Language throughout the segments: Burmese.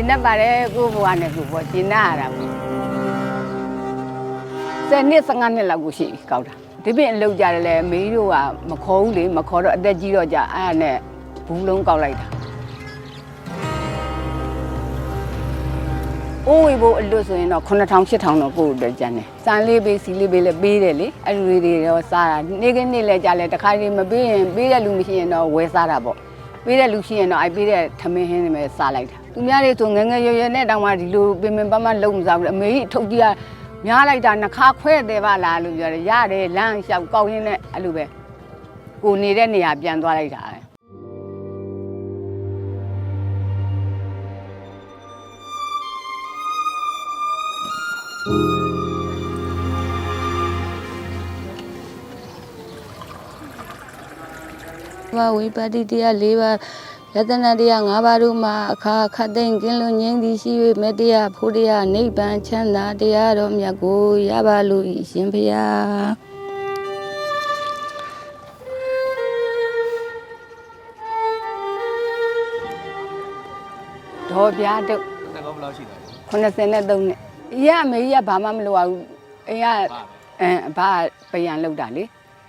င်တတ်ပါတယ်ကိုဘွားနဲ့ကိုပေါ့ကျင်တတ်ရတာပေါ့ဆယ်နှစ်15နှစ်လောက်ကိုရှိပြီကောက်တာဒီပြင်အလုပ်ကြတယ်လေအမေတို့ကမခေါ်ဘူးလေမခေါ်တော့အသက်ကြီးတော့ကြအဲ့ဒါနဲ့ဘူးလုံးကောက်လိုက်တာအိုးဝေဖို့အလွတ်ဆိုရင်တော့9000 8000တော့ကိုယ့်အတွက်ကျန်တယ်စံလေးပေးစီလေးပေးလည်းပေးတယ်လေအဲ့လူတွေတော့စားတာနေ့ကနေ့လဲကြလဲတခါတည်းမပေးရင်ပေးတဲ့လူမရှိရင်တော့ဝယ်စားတာပေါ့ပေးတဲ့လူရှိရင်တော့အဲ့ပေးတဲ့ထမင်းဟင်းတွေပဲစားလိုက်တာ သူများတွေဆိုငယ်ငယ်ရွယ်ရွယ်နဲ့တောင်မှဒီလိုပင်ပင်ပန်းပန်းလုံးမစားဘူးလေအမေကြီးအထုပ်ကြီးကများလိုက်တာနှခါခွဲတယ်ပါလားလို့ပြောတယ်ရတယ်လမ်းလျှောက်ကောက်ရင်းနဲ့အဲ့လိုပဲကိုနေတဲ့နေရာပြန်သွားလိုက်တာပဲဘာဝိပါတိတရား၄ပါး ယတနာတရား၅ပါးတို့မှာအခါခတ်သိမ်းကင်းလွန်ငြိမ်းသည်ရှိ၍မေတ္တရားဖို့တရားနိဗ္ဗာန်ချမ်းသာတရားတော်မြတ်ကိုရပါလို့ဤရှင်ဖျားဒေါ်ပြားတုတ်တကောဘယ်လောက်ရှိလဲ83နဲ့အရင်အမေကြီးကဘာမှမလုပ်ရဘူးအိမ်ကအဲဘာပယံလောက်တာလေ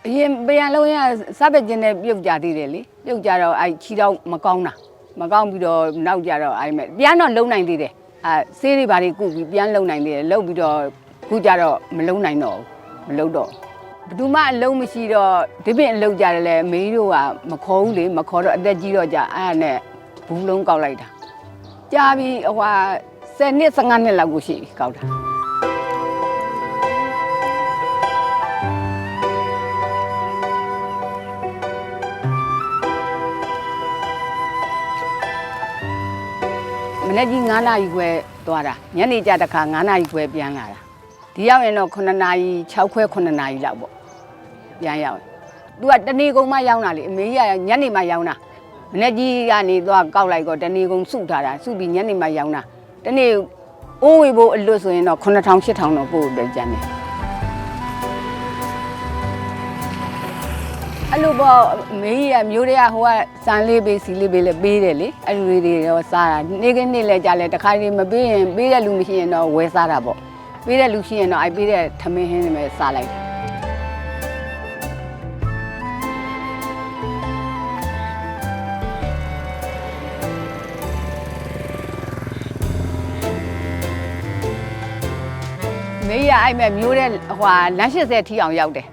အရင်ပယံလုံးရစပက်ကျင်းနဲ့ပြုတ်ကြသေးတယ်လေပြုတ်ကြတော့အဲခြီတော့မကောင်းတာမကောင်းပြီးတော့နောက်ကြတော့အဲမဲ့ပြန်တော့လုံနိုင်သေးတယ်အဲဆေးတွေဘာတွေကုပြီးပြန်လုံနိုင်သေးတယ်လုံပြီးတော့ခုကြတော့မလုံနိုင်တော့ဘူးမလုံတော့ဘယ်သူမှအလုံးမရှိတော့ဒီပြင်အလုပ်ကြတယ်လေအမေကြီးတို့ကမခေါ်ဘူးလေမခေါ်တော့အသက်ကြီးတော့ကြအဲ့ဒါနဲ့ဘူးလုံးကောက်လိုက်တာကြာပြီဟိုဟာ10နှစ်15နှစ်လောက်ကိုရှိပြီကောက်တာ မနေ့ကြီး9နာရီခွဲသွားတာညနေကျတစ်ခါ9နာရီခွဲပြန်လာတာဒီရောက်ရင်တော့9နာရီ6ခွဲ9နာရီလောက်ပေါ့ပြန်ရောက်ရင်သူကတနေကုန်မှရောက်တာလေအမေကြီးကညနေမှရောက်တာမနေ့ကြီးကနေသွားကောက်လိုက်တော့တနေ့ကုန်စုထားတာစုပြီးညနေမှရောင်းတာတနေ့အိုးဝေဖို့အလွတ်ဆိုရင်တော့9000 8000တော့ပို့အတွက်ကျန်တယ် အဲ့လိုပေါ့မေကြီးကမျိုးတွေကဟိုကစံလေးပေးစီလေးပေးလည်းပေးတယ်လေအဲ့လူတွေတော့စားတာနေ့ကနေ့လဲကြလဲတခါတည်းမပေးရင်ပေးတဲ့လူမရှိရင်တော့ဝယ်စားတာပေါ့ပေးတဲ့လူရှိရင်တော့အဲ့ပေးတဲ့ထမင်းဟင်းတွေပဲစားလိုက်တာမေးရအဲ့မဲ့မျိုးတဲ့ဟွာလမ်း80ထီအောင်ရောက်တယ်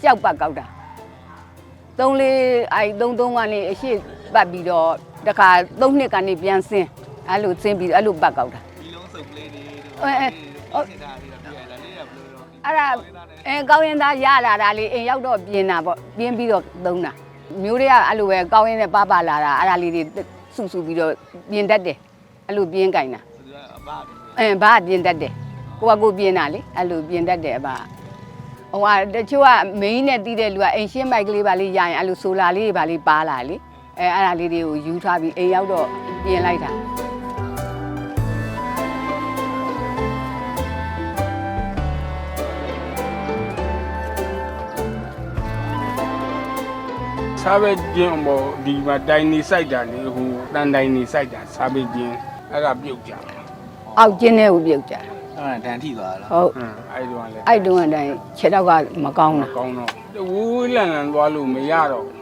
ရှောက်ပတ်ကောက်တာ သုံးလေးအဲ့သုံးသုံးကနေအရှိပတ်ပြီးတော့တခါသုံးနှစ်ကနေပြန်ဆင်းအဲ့လိုဆင်းပြီးအဲ့လိုပတ်ကောက်တာဒီလုံးစုပ်ကလေးတွေအဲအဲဟုတ်နေတာလေးတော့ပြရလားလေးရဘယ်လိုတော့အဲ့ဒါအဲကောင်းရင်သားရလာတာလေအိမ်ရောက်တော့ပြင်တာပေါ့ပြင်ပြီးတော့သုံးတာမျိုးတွေကအဲ့လိုပဲကောင်းရင်နဲ့ပပလာတာအဲ့ဒါလေးတွေစုစုပြီးတော့ပြင်တတ်တယ်အဲ့လိုပြင်ကင်တာသူကအဘပြီအဲဘာပြင်တတ်တယ်ကိုကကိုပြင်တာလေအဲ့လိုပြင်တတ်တယ်အဘ ဟိုဟာတချို့ကမင်းနဲ့တီးတဲ့လူကအိမ်ရှင်းမိုက်ကလေးပါလေးရရင်အဲ့လိုဆိုလာလေးတွေပါလေးပါလာလေအဲအဲ့ဒါလေးတွေကိုယူထားပြီးအိမ်ရောက်တော့ပြင်လိုက်တာစားပဲကျင်းပေါ့ဒီမှာတိုင်နေစိုက်တာလေဟိုတန်တိုင်နေစိုက်တာစားပဲကျင်းအဲ့ဒါပြုတ်ကြတယ်အောက်ကျင်းထဲကိုပြုတ်ကြတာ အဲ့ဒါတန်ထိသွားလားဟုတ်ဟမ်အဲ့ဒီတော့လေအဲ့တုန်းကအတိုင်းခြေတော့ကမကောင်းမတာကောင်းတော့ဝူးလန်လန်သွားလို့မရတော့ဘူး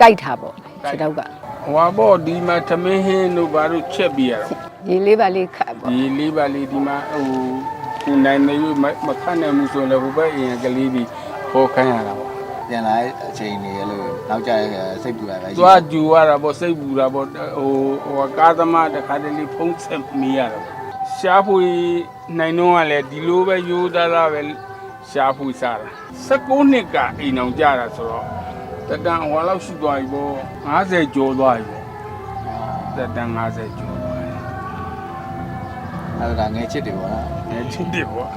ကြိုက်တာပေါ့ခြေတော့ကဟွာပေါ့ဒီမှာသမင်းဟင်းတို့ဘာလို့ချက်ပြရတော့ရေလေးပါလေးခတ်ပေါ့ဒီလေးပါလေးဒီမှာဟိုကိုနိုင်နေမမခတ်နိုင်မှုဆိုလည်းဟိုဘက်အရင်ကလေးပြီးဟောခိုင်းရတာပေါ့ပြန်လာအချိန်တွေအဲ့လိုနောက်ကျရဲစိတ်ပူရပဲသွားကြူရတာပေါ့စိတ်ပူတာပေါ့ဟိုဟိုကားသမားတခါတလေဖုံးဆက်မိရတော့ ရှားဖွေနိုင်တော့ကလည်းဒီလိုပဲယူသားသားပဲရှားဖွေစားတာ16နှစ်ကအိမ်အောင်ကြတာဆိုတော့တတန်ဟိုလောက်ရှိသွားပြီပေါ့50ကျော်သွားပြီပေါ့တတန်50ကျော်သွားပြီအဲ့ဒါငယ်ချစ်တယ်ပေါ့နော်အဲချစ်တယ်ပေါ့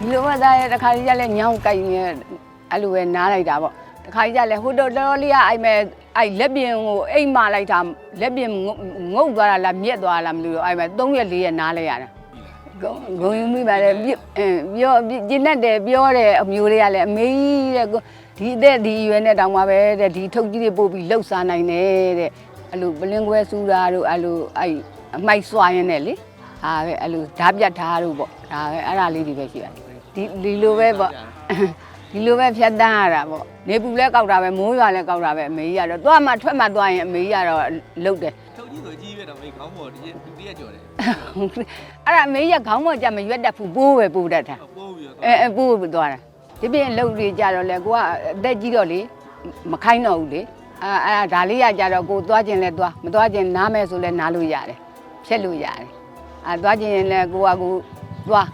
ဒီလိုမှသားရဲ့တစ်ခါကြီးကျလဲညောင်းကြိုက်နေအဲ့လိုပဲနားလိုက်တာပေါ့တစ်ခါကြီးကျလဲဟိုတော်တော်လေးကအဲ့မဲ့အဲ့လက်ပြင်ကိုအိမ်မလိုက်တာလက်ပြင်ငုတ်သွားတာလားမြက်သွားတာလားမလို့အဲ့မဲ့3ရက်4ရက်နားလဲရတာဂုံဂုံယူမိပါတယ်ပြအင်းပြောကျင်းတတ်တယ်ပြောတယ်အမျိုးတွေကလည်းအမေကြီးတဲ့ကိုဒီအသက်ဒီအရွယ်နဲ့တောင်မှပဲတဲ့ဒီထုတ်ကြီးတွေပို့ပြီးလှုပ်ရှားနိုင်တယ်တဲ့အဲ့လိုပလင်းခွဲစူးတာတို့အဲ့လိုအဲ့အမိုက်စွာရင်းနဲ့လေဟာပဲအဲ့လိုဓာပြတ်ထားတို့ပေါ့ဒါပဲအဲ့ဒါလေးတွေပဲရှိပါတယ် ဒီဒီလိုပဲပေါ့ဒီလိုပဲဖြတ်တန်းရတာပေါ့နေပူလဲကောက်တာပဲမိုးရွာလဲကောက်တာပဲအမေကြီးကတော့သွားမှထွက်မှသွားရင်အမေကြီးကတော့လှုပ်တယ်ထုတ်ကြီးဆိုကြီးပဲတော့မေခေါင်းပေါ်ဒီလူတရက်ကြော်တယ်အဲ့ဒါအမေကြီးကခေါင်းပေါ်ကြမရွက်တတ်ဘူးပိုးပဲပိုးတတ်တာပိုးပြီးတော့အဲအဲပိုးပဲသွားတာဒီပြင်အလုပ်တွေကြတော့လေကိုကအသက်ကြီးတော့လေမခိုင်းတော့ဘူးလေအဲအဲဒါလေးရကြတော့ကိုသွားခြင်းလဲသွားမသွားခြင်းနားမယ်ဆိုလဲနားလို့ရတယ်ဖြက်လို့ရတယ်အဲသွားခြင်းရင်လဲကိုကကိုသွား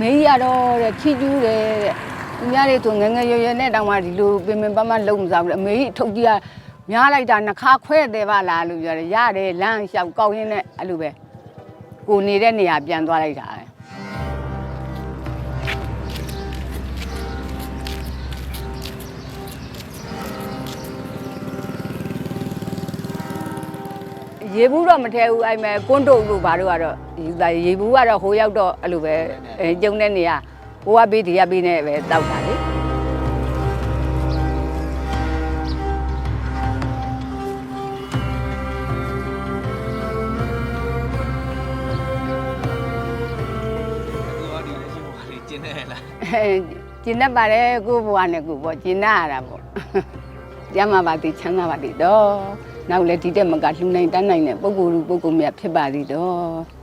မေးရတော့တဲ့ချီကျူးတယ်တဲ့သူများတွေဆိုငယ်ငယ်ရွယ်ရွယ်နဲ့တောင်မှဒီလိုပင်ပင်ပန်းပန်းလုံးမစားဘူးလေအမေကြီးထုတ်ကြီးကများလိုက်တာနှခါခွဲတယ်ပါလားလို့ပြောတယ်ရတယ်လမ်းလျှောက်ကောက်ရင်းနဲ့အဲ့လိုပဲကိုနေတဲ့နေရာပြန်သွားလိုက်တာပဲ ရေဘူးတော့မထဲဘူးအဲ့မဲ့ကွန်းတုတ်လို့ဘာလို့ကတော့ယူတာရေဘူးကတော့ဟိုရောက်တော့အဲ့လိုပဲအဲကျုံတဲ့နေရာဟိုကပေးဒီကပေးနဲ့ပဲတောက်တာလေသူကဒီလက်ရှိဘဝလေးကျင်းနေလားအဲကျင်းတတ်ပါတယ်ကိုယ့်ဘဝနဲ့ကိုယ်ပေါ့ကျင်းတတ်ရတာပေါ့ကျမ်းမာပါသည်ချမ်းသာပါသည်တော့ နောက်လည်းဒီတက်မကလှူနိုင်တန်းနိုင်တဲ့ပုဂ္ဂိုလ်လူပုဂ္ဂိုလ်မြတ်ဖြစ်ပါသည်တော့